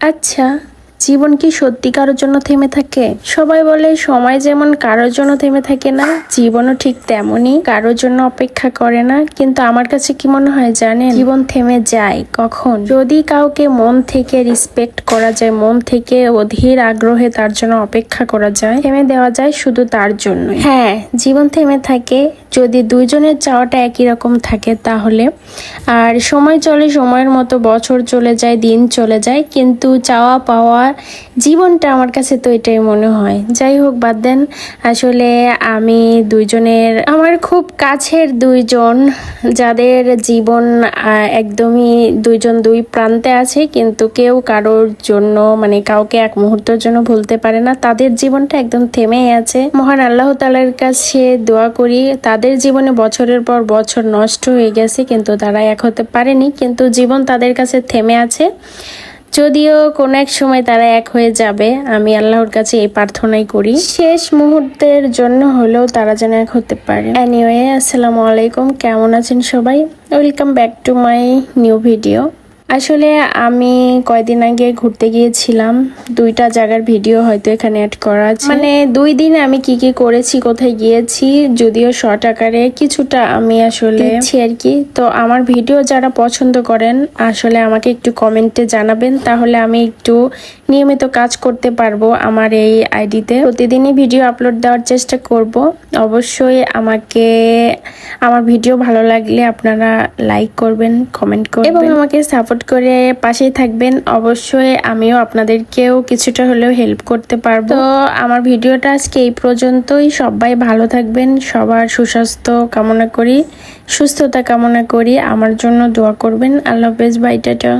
আচ্ছা জীবন কি সত্যি কারোর জন্য থেমে থাকে? সবাই বলে, সময় যেমন কারোর জন্য থেমে থাকে না, জীবনও ঠিক তেমনই কারোর জন্য অপেক্ষা করে না। কিন্তু আমার কাছে কি মনে হয় জানেন? জীবন থেমে যায় কখন? যদি কাউকে মন থেকে রেসপেক্ট করা যায়, মন থেকে অধীর আগ্রহে তার জন্য অপেক্ষা করা যায়, থেমে দেওয়া যায় শুধু তার জন্য হ্যাঁ জীবন থেমে থাকে যদি দুইজনের চাওয়াটা একই রকম থাকে তাহলে। আর সময় চলে, সময়ের মতো বছর চলে যায়, দিন চলে যায়, কিন্তু চাওয়া পাওয়া জীবনটা আমার কাছে তো এটাই মনে হয়। যাই হোক, বাদ দেন, আসলে আমি দুইজনের, আমার খুব কাছের দুইজন, যাদের জীবন একদমই দুইজন দুই প্রান্তে আছে, কিন্তু কেউ কারোর জন্য মানে কাউকে এক মুহূর্তের জন্য ভুলতে পারে না। তাদের জীবনটা একদম থেমেই আছে। মহান আল্লাহ তালার কাছে দোয়া করি, তাদের জীবনে বছরের পর বছর নষ্ট হয়ে গেছে, কিন্তু তারা এক হতে পারেনি, কিন্তু জীবন তাদের কাছে থেমে আছে। যদিও কোনো এক সময় তারা এক হয়ে যাবে, আমি আল্লাহর কাছে এই প্রার্থনাই করি। শেষ মুহূর্তের জন্য হলেও তারা যেন এক হতে পারে। অ্যানিওয়ে আসসালামু আলাইকুম, কেমন আছেন সবাই? Welcome back to my new video আসলে আমি কয়দিন আগে ঘুরতে গিয়েছিলাম। দুইটা জায়গার ভিডিও হয়তো এখানে অ্যাড করা আছে। মানে দুই দিন আমি কি কি করেছি কোথায় গিয়েছি যদিও শর্ট আকারে কিছুটা আমি আসলে আর কি। তো আমার ভিডিও যারা পছন্দ করেন আসলে আমাকে একটু কমেন্টে জানাবেন। তাহলে আমি একটু নিয়মিত কাজ করতে পারব আমার এই আইডিতে। প্রতিদিনই ভিডিও আপলোড দেওয়ার চেষ্টা করব। অবশ্যই আমাকে আমার ভিডিও ভালো লাগলে আপনারা লাইক করবেন কমেন্ট করবেন। এবং আমাকে সাপোর্ট করে পাশেই থাকবেন। অবশ্যই আমিও আপনাদেরকেও কিছুটা হলেও হেল্প করতে পারব। তো আমার ভিডিওটা আজকে এই পর্যন্তই। সবাই ভালো থাকবেন, সবার সুস্বাস্থ্য কামনা করি, সুস্থতা কামনা করি। আমার জন্য দোয়া করবেন। আল্লাহ হাফেজ, বাই, টাটা।